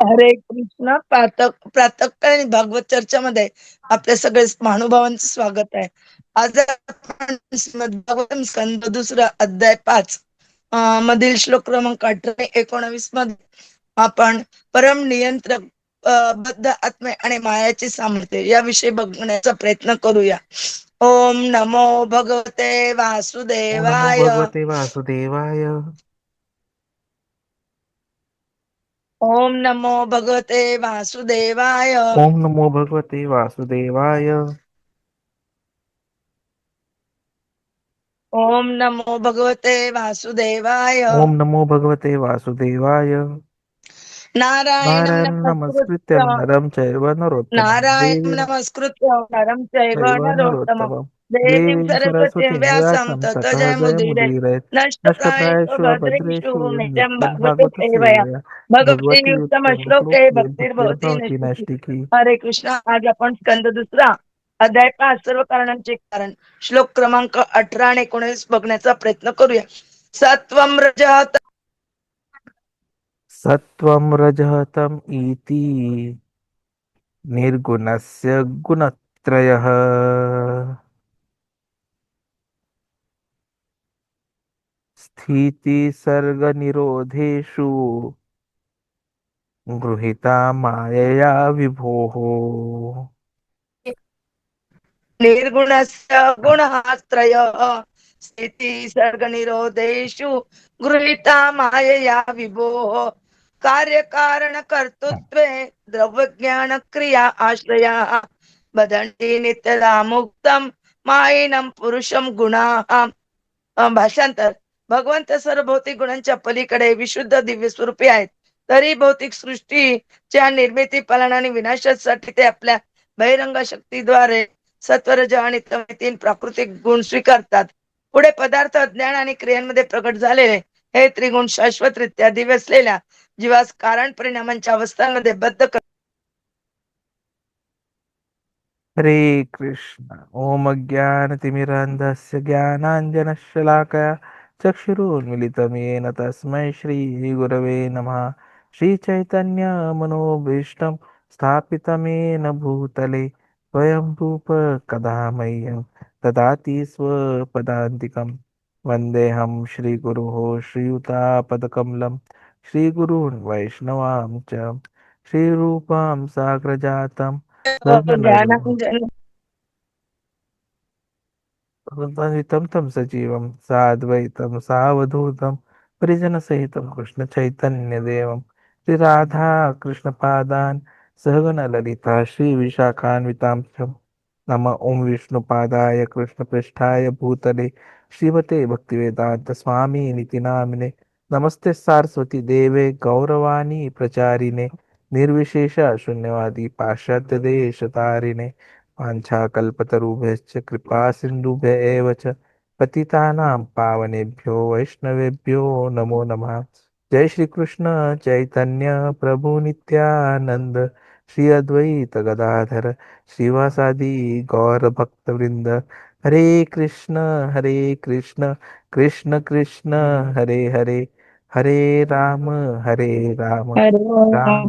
हरे कृष्ण प्रातक प्रातकाळ आणि भागवत चर्चामध्ये आपल्या सगळे महानुभावांचं स्वागत आहे. आज आपण दुसरा अध्याय पाच मधील श्लोक क्रमांक अठरा एकोणावीसमध्ये आपण परम नियंत्रक बद्ध आत्मे आणि मायाचे सामर्थ्य याविषयी बघण्याचा प्रयत्न करूया. ओम नमो भगवते वासुदेवाय. भगवते वासुदेवाय. ओम नमो भगवते वासुदेवाय। ओम नमो भगवते वासुदेवाय। ओम नमो भगवते वासुदेवाय। ओम नमो भगवते वासुदेवाय। नारायणं नमस्कृत्य नमस्कृत्यं। नरं चैव नरोत्तमं। नारायणं नमस्कृत्य। नरं चैव नरोत्तमं देवीं सरस्वतीं व्यासं नित्यं भागवते सेवया भगवती उत्तम श्लोके भक्तिर्भवती नष्टिकी हरे कृष्ण आज आपण स्कंद दुसरा अध्याय पाच सर्व कारणांचे कारण. श्लोक क्रमांक अठरा आणि एकोणीस बघण्याचा प्रयत्न करूया. सत्वं रजः सत्त्वं रजः तम् इति निर्गुणस्य गुणत्रयः। स्थितिसर्गनिरोधेषु गृहीता मायया विभोः। निर्गुणस्य गुणः त्रयः स्थिति सर्गनिरोधेषु। गृहीता मायया विभोः। कार्यकारणकर्तृत्वे द्रव्यज्ञानक्रिया आश्रयाः। वदन्ति नित्यदा मुक्तं मायिनं पुरुषं गुणाः। भाषांतर भगवंत सर्व भौतिक गुणांच्या पलीकडे विशुद्ध दिव्य स्वरूपी आहेत. तरी भौतिक सृष्टीच्या निर्मिती पालन आणि विनाशासाठी ते आपल्या बहिरंग शक्तीद्वारे सत्वरज आणि तीन प्राकृतिक गुण स्वीकारतात. पुढे पदार्थ ज्ञान आणि क्रियांमध्ये प्रकट झालेले हे त्रिगुण शाश्वतरित्या दिव्य असलेल्या जीवास कारण परिणामांच्या अवस्थांमध्ये बद्ध कर हरे कृष्ण. ओम ज्ञान तिमिरांधस्य ज्ञानांजन शलाकया येन तस्मै श्रीगुरवे नमः। श्रीचैतन्यमनोभीष्टं स्थापितं येन भूतले स्वयं रूप कदा मह्यं ददाति स्वपदान्तिकं वन्देऽहं श्रीगुरुः श्रीयुतापदकमलं श्रीगुरून् वैष्णवां च श्रीरूपां साग्रजातं। सहगणरघुनाथान्वितं तं सजीवं साद्वैतं सावधूतं परिजनसहितं कृष्णचैतन्यदेवं। श्रीराधा कृष्णपादान् सहगणललिता श्रीविशाखान्वितां च नम ॐ विष्णुपादाय कृष्णपृष्ठाय भूतले श्रीमते भक्तिवेदान्तस्वामी नामिने नमस्ते सारस्वती देवे गौरवाणी प्रचारिणे। निर्विशेष शून्यवादी पाश्चात्य देशतारिणे। वाञ्छाकल्पतरुभ्यश्च कृपासिन्धुभ्य एव च पतितानां पावनेभ्यो वैष्णवेभ्यो नमो नमः। जय श्रीकृष्ण चैतन्य प्रभु नित्यानन्द श्री अद्वैत गदाधर श्रीवासादि गौरभक्तवृन्द। हरे कृष्ण हरे कृष्ण कृष्ण कृष्ण हरे हरे हरे राम हरे राम। हरे राम।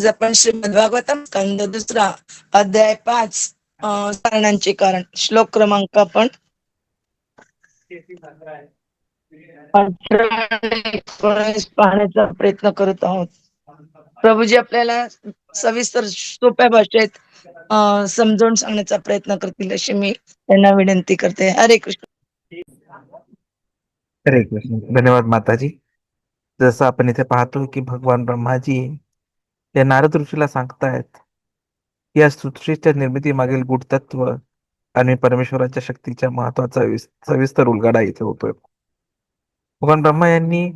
आज आपण श्रीमद्भागवतम स्कंद दुसरा अध्याय पाच अं, कारणांचे कारण. श्लोक क्रमांक आपण पाहण्याचा प्रयत्न करत आहोत. प्रभूजी आपल्याला सविस्तर सोप्या भाषेत अं, समजावून सांगण्याचा प्रयत्न करतील अशी मी त्यांना विनंती करते. हरे कृष्ण. हरे कृष्ण. धन्यवाद माताजी. जसं आपण इथे पाहतो की भगवान ब्रह्माजी या नारद ऋषीला सांगतायत या सृष्टीच्या निर्मिती मागील गुढतत्व आणि परमेश्वराच्या शक्तीच्या महत्त्वाचा सविस्तर उलगडा इथे होतोय. भगवान ब्रह्मा यांनी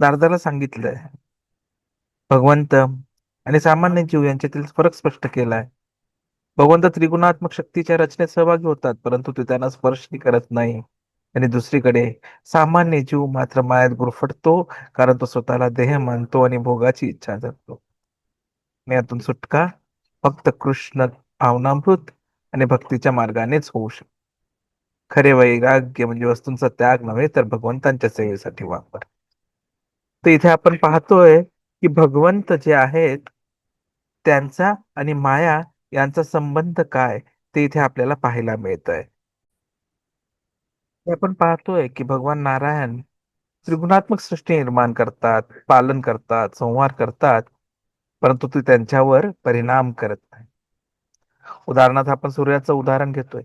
नारदाला सांगितलंय भगवंत आणि सामान्य जीव यांच्यातील फरक स्पष्ट केलाय. भगवंत त्रिगुणात्मक शक्तीच्या रचनेत सहभागी होतात परंतु ते त्यांना स्पर्शही करत नाही. आणि दुसरीकडे सामान्य जीव मात्र मायात गुरफटतो कारण तो स्वतःला देह मानतो आणि भोगाची इच्छा धरतो यातून सुटका फक्त कृष्ण भावनामृत आणि भक्तीच्या मार्गानेच होऊ शकते. खरे वैराग्य म्हणजे वस्तूंचा त्याग नव्हे तर भगवंतांच्या सेवेसाठी वापर. तर इथे आपण पाहतोय की भगवंत जे आहेत त्यांचा आणि माया यांचा संबंध काय ते इथे आपल्याला पाहायला मिळत आहे आपण पाहतोय की भगवान नारायण त्रिगुणात्मक सृष्टी निर्माण करतात पालन करतात संहार करतात. परंतु ते त्यांच्यावर परिणाम करत नाही. उदाहरणार्थ आपण सूर्याचं उदाहरण घेतोय.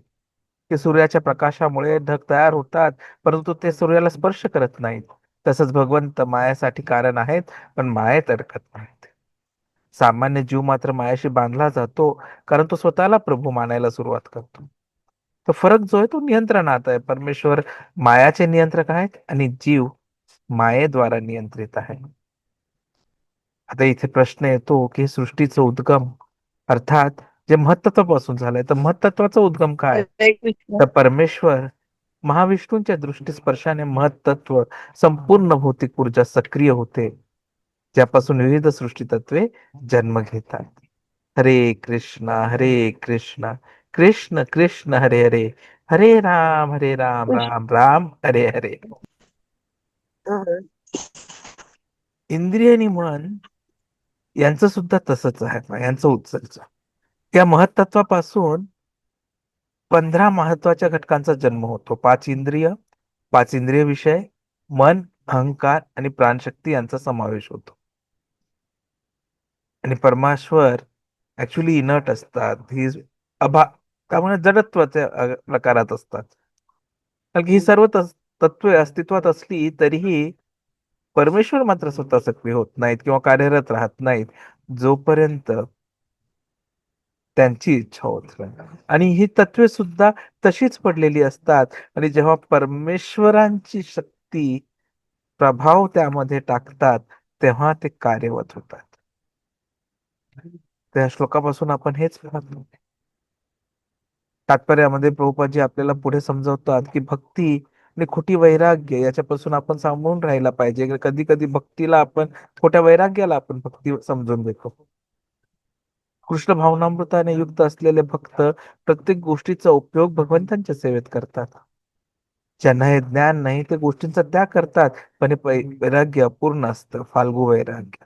की सूर्याच्या प्रकाशामुळे ढग तयार होतात परंतु ते सूर्याला स्पर्श करत नाहीत. तसंच भगवंत मायासाठी कारण आहेत पण मायेत अडकत नाहीत. सामान्य जीव मात्र मायाशी बांधला जातो कारण तो स्वतःला प्रभू मानायला सुरुवात करतो. तो फरक जो आहे तो नियंत्रणात आहे. परमेश्वर मायाचे नियंत्रक आहेत आणि जीव मायेद्वारा नियंत्रित आहे. आता इथे प्रश्न येतो की सृष्टीचं उद्गम अर्थात जे महत्त्वापासून झालंय तर महत्त्वाचा उद्गम काय? तर परमेश्वर महाविष्णूंच्या दृष्टी स्पर्शाने महत्त्व संपूर्ण भौतिक ऊर्जा सक्रिय होते ज्यापासून विविध सृष्टी तत्वे जन्म घेतात. हरे कृष्ण हरे कृष्ण कृष्ण कृष्ण हरे हरे हरे राम हरे राम राम राम हरे हरे. इंद्रिय आणि मन यांचं सुद्धा तसंच आहे यांचं उत्सर्ज या महत्त्वापासून पंधरा महत्त्वाच्या घटकांचा जन्म होतो. पाच इंद्रिय पाच इंद्रिय विषय मन अहंकार आणि प्राणशक्ती यांचा समावेश होतो. आणि परमेश्वर ऍक्च्युली इनर्ट असतात. ही अभा त्यामुळे जडत्वाच्या प्रकारात असतात. कारण की ही सर्व तत्वे अस्तित्वात असली तरीही परमेश्वर मात्र स्वतः सक्रिय होत नाहीत किंवा कार्यरत राहत नाहीत जोपर्यंत त्यांची इच्छा होत नाही. आणि ही तत्वे सुद्धा तशीच पडलेली असतात. आणि जेव्हा परमेश्वरांची शक्ती प्रभाव त्यामध्ये टाकतात तेव्हा ते कार्यवत होतात. त्या श्लोकापासून आपण हेच पाहतो तात्पर्यामध्ये प्रभुपाजी आपल्याला पुढे समजवतात की भक्ती आणि खोटी वैराग्य याच्यापासून आपण सांभाळून राहायला पाहिजे. कधी कधी भक्तीला आपण खोट्या वैराग्याला आपण भक्ती समजून घेतो. कृष्ण भावनामृताने युक्त असलेले भक्त प्रत्येक गोष्टीचा उपयोग भगवंतांच्या सेवेत करतात. ज्यांना हे ज्ञान नाही ते गोष्टींचा त्याग करतात पण हे वैराग्य अपूर्ण असतं फाल्गू वैराग्य.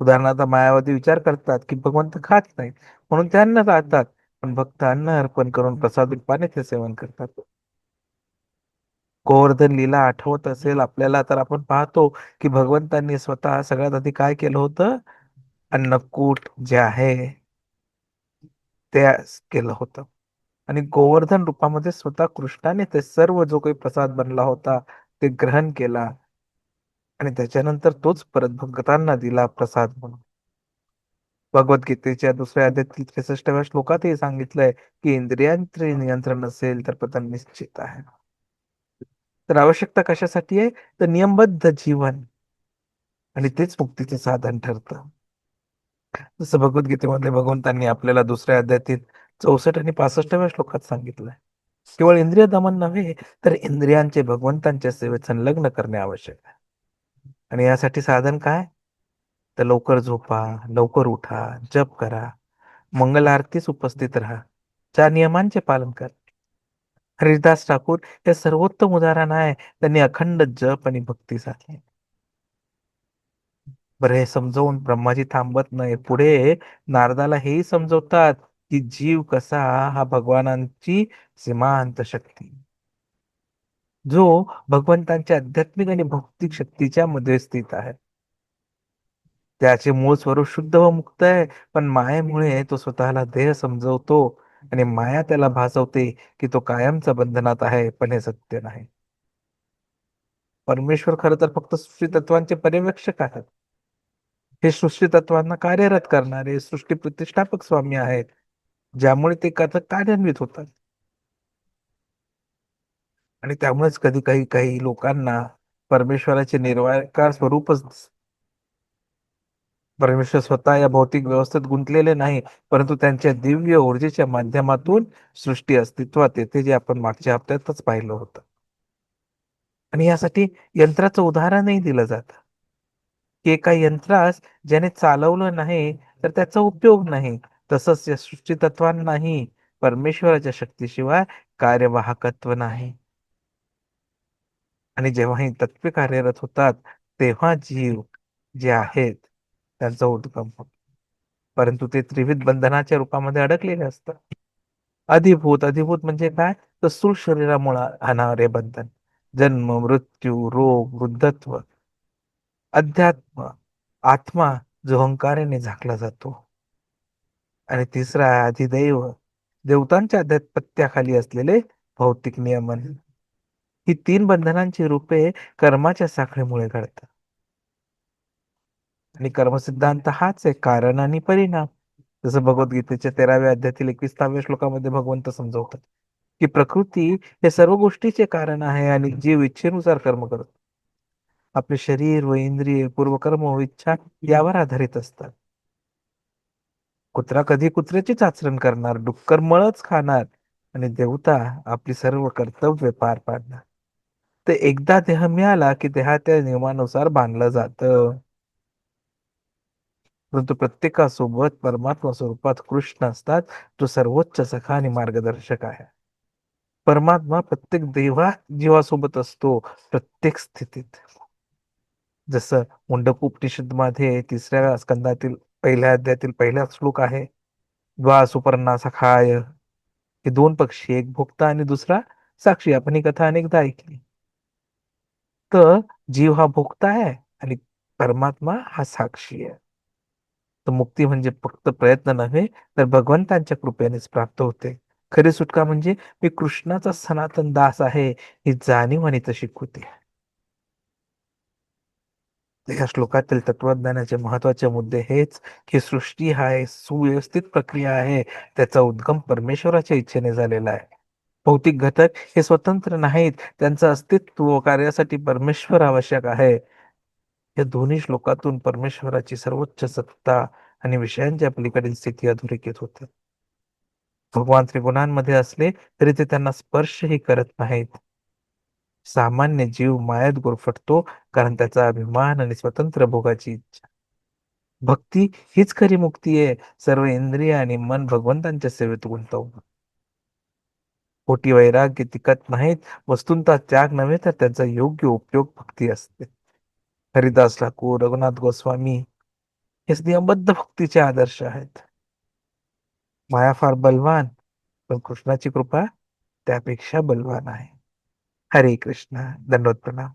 उदाहरणार्थ मायावादी विचार करतात की भगवंत खात नाहीत म्हणून ते अन्न राहतात पण भक्त अन्न अर्पण करून प्रसाद रूपाने ते सेवन करतात. गोवर्धन लीला आठवत असेल आपल्याला तर आपण पाहतो की भगवंतांनी स्वतः सगळ्यात आधी काय केलं होतं? अन्नकूट जे आहे ते केलं होतं. आणि गोवर्धन रूपामध्ये स्वतः कृष्णाने ते सर्व जो काही प्रसाद बनला होता ते ग्रहण केला. आणि त्याच्यानंतर तोच परत भक्तांना दिला प्रसाद म्हणून. भगवद्गीतेच्या दुसऱ्या अध्यायातील त्रेसष्टव्या श्लोकातही सांगितलंय की इंद्रियांचे नियंत्रण असेल तर पतन निश्चित आहे. तर आवश्यकता कशासाठी आहे? तर नियमबद्ध जीवन. आणि तेच मुक्तीचे साधन ठरतं. जसं भगवद्गीतेमध्ये भगवंतांनी आपल्याला दुसऱ्या अध्यायातील चौसष्ट आणि पासष्टव्या श्लोकात सांगितलंय. केवळ इंद्रिय दमन नव्हे तर इंद्रियांचे भगवंतांच्या सेवेत संलग्न करणे आवश्यक आहे. आणि यासाठी साधन काय? तर लवकर झोपा लवकर उठा जप करा मंगल आरतीस उपस्थित राहा. चार नियमांचे पालन करा. हरिदास ठाकूर हे सर्वोत्तम उदाहरण आहे. त्यांनी अखंड जप आणि भक्ती साधली. बरं हे समजवून ब्रह्माजी थांबत नाही. पुढे नारदाला हेही समजवतात की जीव कसा हा भगवानांची सीमांत शक्ती. जो भगवंतांच्या आध्यात्मिक आणि भौतिक शक्तीच्या मध्ये स्थित आहे. त्याचे मूळ स्वरूप शुद्ध व मुक्त आहे. पण मायेमुळे तो स्वतःला देह समजवतो. आणि माया त्याला भासवते की तो कायमचा बंधनात आहे पण हे सत्य नाही. परमेश्वर खर तर फक्त सृष्टी तत्वांचे पर्यवेक्षक आहेत. हे सृष्टी तत्वांना कार्यरत करणारे सृष्टी प्रतिष्ठापक स्वामी आहेत ज्यामुळे ते कथक कार्यान्वित होतात. आणि त्यामुळेच कधी काही काही लोकांना परमेश्वराचे निर्वाकार स्वरूपच परमेश्वर स्वतः या भौतिक व्यवस्थेत गुंतलेले नाही परंतु त्यांच्या दिव्य ऊर्जेच्या माध्यमातून सृष्टी अस्तित्वात येते जे आपण मागच्या हप्त्यातच पाहिलं होतं. आणि यासाठी यंत्राचं उदाहरणही दिलं जातं. की एका यंत्रास ज्याने चालवलं नाही तर त्याचा उपयोग नाही. तसंच या सृष्टी तत्वांनाही परमेश्वराच्या शक्तीशिवाय कार्यवाहकत्व नाही. आणि जेव्हा ही तत्वे कार्यरत होतात तेव्हा जीव जे आहेत त्यांचा उद्गम होतो. परंतु ते त्रिविध बंधनाच्या रूपामध्ये अडकलेले असतात. अधिभूत अधिभूत म्हणजे काय? तर स्थूल शरीरामुळे आणणारे बंधन. जन्म मृत्यू रोग वृद्धत्व अध्यात्म आत्मा जो अहंकाराने झाकला जातो. आणि तिसरा आहे अधिदैव. देवतांच्या आध्यात्पत्याखाली असलेले भौतिक नियमन. ही तीन बंधनांची रूपे कर्माच्या साखळीमुळे घडतात. आणि कर्मसिद्धांत हाच आहे कारण आणि परिणाम. जसं भगवद्गीतेच्या तेराव्या अध्यातील एकविसाव्या श्लोकामध्ये भगवंत समजवतात की प्रकृती हे सर्व गोष्टीचे कारण आहे आणि जीव इच्छेनुसार कर्म करतो. आपले शरीर व इंद्रिय पूर्वकर्म व इच्छा यावर आधारित असतात. कुत्रा कधी कुत्र्याचीच आचरण करणार डुक्कर मळच खाणार आणि देवता आपली सर्व कर्तव्य पार पाडणार. तर एकदा देह मिळाला की देहा त्या नियमानुसार बांधलं जातं. परंतु प्रत्येकासोबत परमात्मा स्वरूपात कृष्ण असतात जो सर्वोच्च सखा आणि मार्गदर्शक आहे. परमात्मा प्रत्येक देवा जीवासोबत असतो प्रत्येक स्थितीत. जसं मुंडक उपनिषदमध्ये तिसऱ्या स्कंदातील पहिल्या अध्यायातील पहिला श्लोक आहे द्वा सुपर्णा सखाय. हे दोन पक्षी एक भोक्ता आणि दुसरा साक्षी. आपण ही कथा अनेकदा ऐकली. तर जीव हा भोक्ता आहे आणि परमात्मा हा साक्षी आहे. तर मुक्ती म्हणजे फक्त प्रयत्न नव्हे तर भगवंतांच्या कृपेनेच प्राप्त होते. खरी सुटका म्हणजे मी कृष्णाचा सनातन दास आहे ही जाणीव आणि तशी कृती या श्लोकातील तत्वज्ञानाचे महत्त्वाचे मुद्दे हेच की सृष्टी हा एक सुव्यवस्थित प्रक्रिया आहे त्याचा उद्गम परमेश्वराच्या इच्छेने झालेला आहे. भौतिक घटक हे स्वतंत्र नाहीत त्यांचं अस्तित्व कार्यासाठी परमेश्वर आवश्यक आहे. या दोन्ही श्लोकातून परमेश्वराची सर्वोच्च सत्ता आणि विषयांची आपलीकडील स्थिती अधोरेखित होते. भगवान त्रिगुणांमध्ये असले तरी ते त्यांना स्पर्शही करत नाहीत. सामान्य जीव मायात गुरफटतो कारण त्याचा अभिमान आणि स्वतंत्र भोगाची इच्छा. भक्ती हीच खरी मुक्ती आहे. सर्व इंद्रिय आणि मन भगवंतांच्या सेवेत गुंतवणं खोटी वैराग्य टिकत नाहीत. वस्तूंचा त्याग नव्हे तर त्याचा योग्य उपयोग भक्ती असते. हरिदास ठाकूर रघुनाथ गोस्वामी हे नियमबद्ध भक्तीचे आदर्श आहेत. माया फार बलवान पण कृष्णाची कृपा त्यापेक्षा बलवान आहे. हरे कृष्ण दंडोत प्रणाम